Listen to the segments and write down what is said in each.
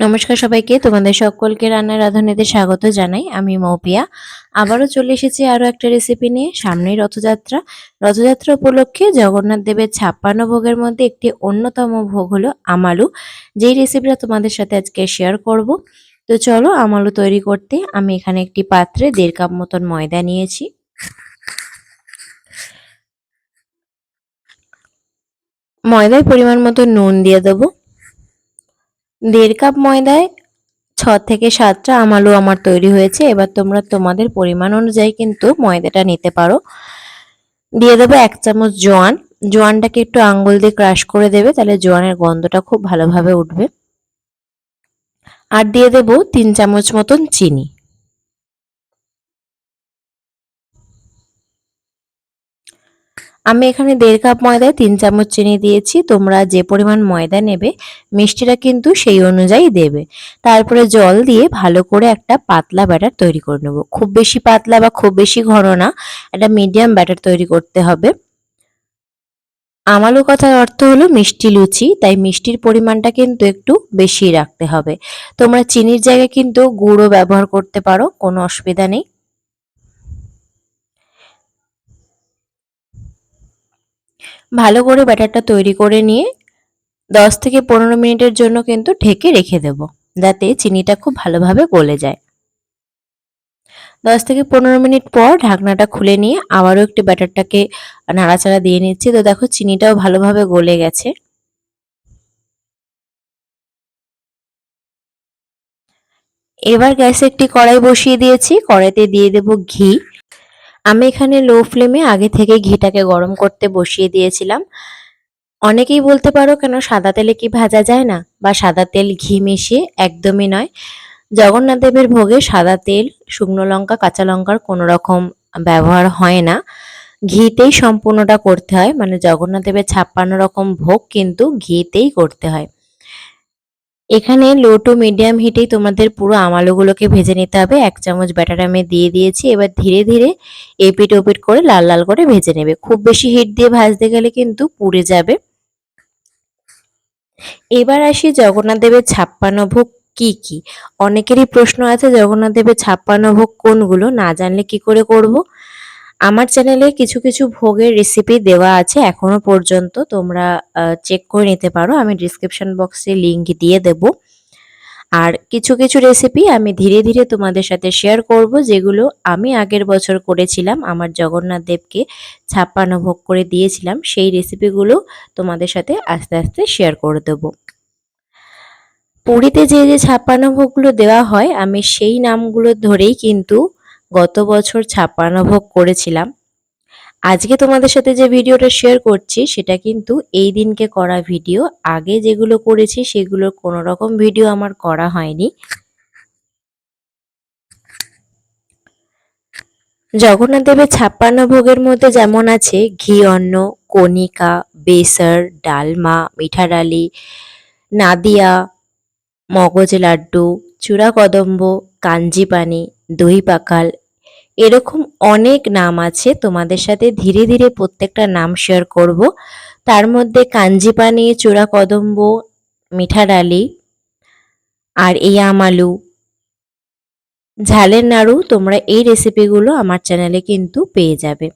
নমস্কার সবাইকে, তোমাদের সকলকে রান্নার রাঁধুনিতে স্বাগত জানাই, আমি মৌপিয়া। আবারও চলে এসেছি আরও একটা রেসিপি নিয়ে, সামনেই রথযাত্রা। রথযাত্রা উপলক্ষে জগন্নাথ দেবের ছাপ্পান্ন ভোগের মধ্যে একটি অন্যতম ভোগ হলো আমালু। যেই রেসিপিটা তোমাদের সাথে আজকে শেয়ার করব, তো চলো আমালু তৈরি করতে আমি এখানে একটি পাত্রে দেড় কাপ মতন ময়দা নিয়েছি। ময়দায় পরিমাণ মতো নুন দিয়ে দেবো। দেড় কাপ ময়দায় ছ থেকে সাতটা আমালু আমার তৈরি হয়েছে। এবার তোমরা তোমাদের পরিমাণ অনুযায়ী কিন্তু ময়দাটা নিতে পারো। দিয়ে দেবো এক চামচ জোয়ান। জোয়ানটাকে একটু আঙ্গুল দিয়ে ক্রাশ করে দেবে, তাহলে জোয়ানের গন্ধটা খুব ভালোভাবে উঠবে। আর দিয়ে দেবো তিন চামচ মতন চিনি। আমি এখানে দেড় কাপ ময়দায় তিন চামচ চিনি দিয়েছি, তোমরা যে পরিমাণ ময়দা নেবে, মিষ্টিটা কিন্তু সেই অনুযায়ী দেবে। তারপরে জল দিয়ে ভালো করে একটা পাতলা ব্যাটার তৈরি করে নেব। খুব বেশি পাতলা বা খুব বেশি ঘন না, একটা মিডিয়াম ব্যাটার তৈরি করতে হবে। আমালু কথার অর্থ হলো মিষ্টি লুচি, তাই মিষ্টির পরিমাণটা কিন্তু একটু বেশি রাখতে হবে। তোমরা চিনির জায়গায় কিন্তু গুঁড়ো ব্যবহার করতে পারো, কোনো অসুবিধা নেই। ভালো করে ব্যাটারটা তৈরি করে নিয়ে দশ থেকে পনেরো মিনিটের জন্য কিন্তু ঢেকে রেখে দেব, যাতে চিনিটা খুব ভালোভাবে গলে যায়। দশ থেকে পনেরো মিনিট পর ঢাকনাটা খুলে নিয়ে আবারও একটু ব্যাটারটাকে নাড়াচাড়া দিয়ে নিচ্ছি। তো দেখো, চিনিটাও ভালোভাবে গলে গেছে। এবার গ্যাসে একটি কড়াই বসিয়ে দিয়েছি। কড়াইতে দিয়ে দেব ঘি। আমি এখানে লো ফ্লেমে আগে থেকে ঘিটাকে গরম করতে বসিয়ে দিয়েছিলাম। অনেকেই বলতে পারো কেন সাদা তেলে কি ভাজা যায় না? বা সাদা তেল ঘি মিশিয়ে একদমই নয়। জগন্নাথ দেবের ভোগে সাদা তেল, শুকনো লঙ্কা, কাঁচা লঙ্কার কোনো রকম ব্যবহার হয় না। ঘিতেই সম্পূর্ণটা করতে হয়। মানে জগন্নাথ দেবের ছাপ্পান্ন রকম ভোগ কিন্তু ঘিতেই করতে হয়। এখানে লো টু মিডিয়াম হিটেই তোমাদের পুরো আমালুগুলোকে ভেজে নিতে হবে। এক চামচ ব্যাটার আমি দিয়ে দিয়েছি। এবার ধীরে ধীরে এপিট ওপিট করে লাল লাল করে ভেজে নেবে। খুব বেশি হিট দিয়ে ভাজতে গেলে কিন্তু পুড়ে যাবে। এবার আসি জগন্নাথ দেবের ছাপ্পান্ন ভোগ কি কি? অনেকেরই প্রশ্ন আছে জগন্নাথ দেবের ছাপ্পান্ন ভোগ কোনগুলো? না জানলে কি করে করব? আমার চ্যানেলে কিছু কিছু ভোগের রেসিপি দেওয়া আছে এখনও পর্যন্ত, তোমরা চেক করে নিতে পারো, আমি ডিসক্রিপশন বক্সে লিঙ্ক দিয়ে দেব। আর কিছু কিছু রেসিপি আমি ধীরে ধীরে তোমাদের সাথে শেয়ার করব, যেগুলো আমি আগের বছর করেছিলাম, আমার জগন্নাথ দেবকে ছাপ্পান্ন ভোগ করে দিয়েছিলাম, সেই রেসিপিগুলো তোমাদের সাথে আস্তে আস্তে শেয়ার করে দেব। পুরীতে যে যে ছাপ্পান্ন ভোগগুলো দেওয়া হয়, আমি সেই নামগুলো ধরেই কিন্তু গত বছর ছাপ্পান্ন ভোগ করেছিলাম। আজকে তোমাদের সাথে যে ভিডিওটা শেয়ার করছি, সেটা কিন্তু এই দিনকে করা ভিডিও। আগে যেগুলো করেছি, সেগুলোর কোনো রকম ভিডিও আমার করা হয়নি। জগন্নাথ দেবের ছাপ্পান্ন ভোগের মধ্যে যেমন আছে, ঘি, অন্ন, কণিকা, বেসর, ডালমা মিঠা ডালি নাদিয়া, মগজ লাড্ডু চূড়া কদম্ব কাঞ্জি পানি দই পাকাল এরকম অনেক নাম আছে, তোমাদের সাথে ধীরে ধীরে প্রত্যেকটা নাম শেয়ার করব। তার মধ্যে কাঞ্জি পানি চূড়া কদম্ব মিঠা ডালি আর এই আমালু ঝালের নাড়ু তোমরা এই রেসিপিগুলো আমার চ্যানেলে কিন্তু পেয়ে যাবে।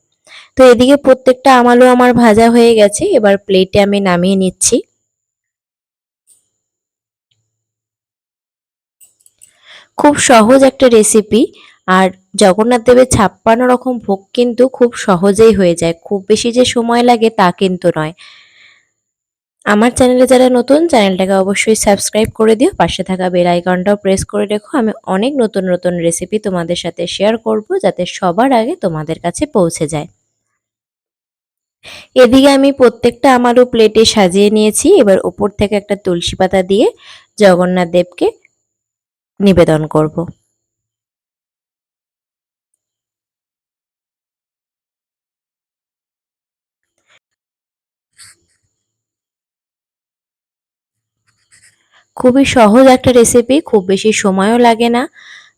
তো এদিকে প্রত্যেকটা আমালু আমার ভাজা হয়ে গেছে, এবার প্লেটে আমি নামিয়ে নিচ্ছি। খুব সহজ একটা রেসিপি আর জগন্নাথ দেবের ছাপ্পান্ন রকম ভোগ কিন্তু খুব সহজেই হয়ে যায়। খুব বেশি যে সময় লাগে তা কিন্তু নয়। আমার চ্যানেলে যারা নতুন, চ্যানেলটাকে অবশ্যই সাবস্ক্রাইব করে দিও। পাশে থাকা বেল আইকনটাও প্রেস করে রেখো। আমি অনেক নতুন নতুন রেসিপি তোমাদের সাথে শেয়ার করব যাতে সবার আগে তোমাদের কাছে পৌঁছে যায়। এদিকে আমি প্রত্যেকটা আমারও প্লেটে সাজিয়ে নিয়েছি। এবার ওপর থেকে একটা তুলসী পাতা দিয়ে জগন্নাথ দেবকে নিবেদন করব। খুবই সহজ একটা রেসিপি খুব বেশি সময়ও লাগে না।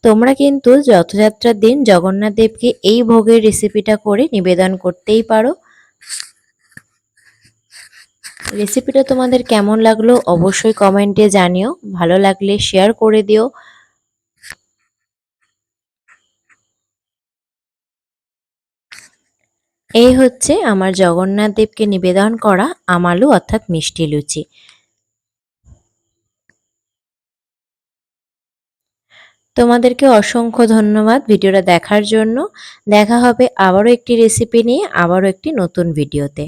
তোমরা কিন্তু রথযাত্রার দিন জগন্নাথ দেবকে এই ভোগের রেসিপিটা করে নিবেদন করতেই পারো। রেসিপিটা তোমাদের কেমন লাগল অবশ্যই কমেন্টে জানিও, ভালো লাগলে শেয়ার করে দিও। এই হচ্ছে আমার জগন্নাথ দেবকে নিবেদন করা আমালু অর্থাৎ মিষ্টি লুচি। তোমাদেরকে অসংখ্য ধন্যবাদ ভিডিওটা দেখার জন্য। দেখা হবে আবারও একটি রেসিপি নিয়ে, আবারও একটি নতুন ভিডিওতে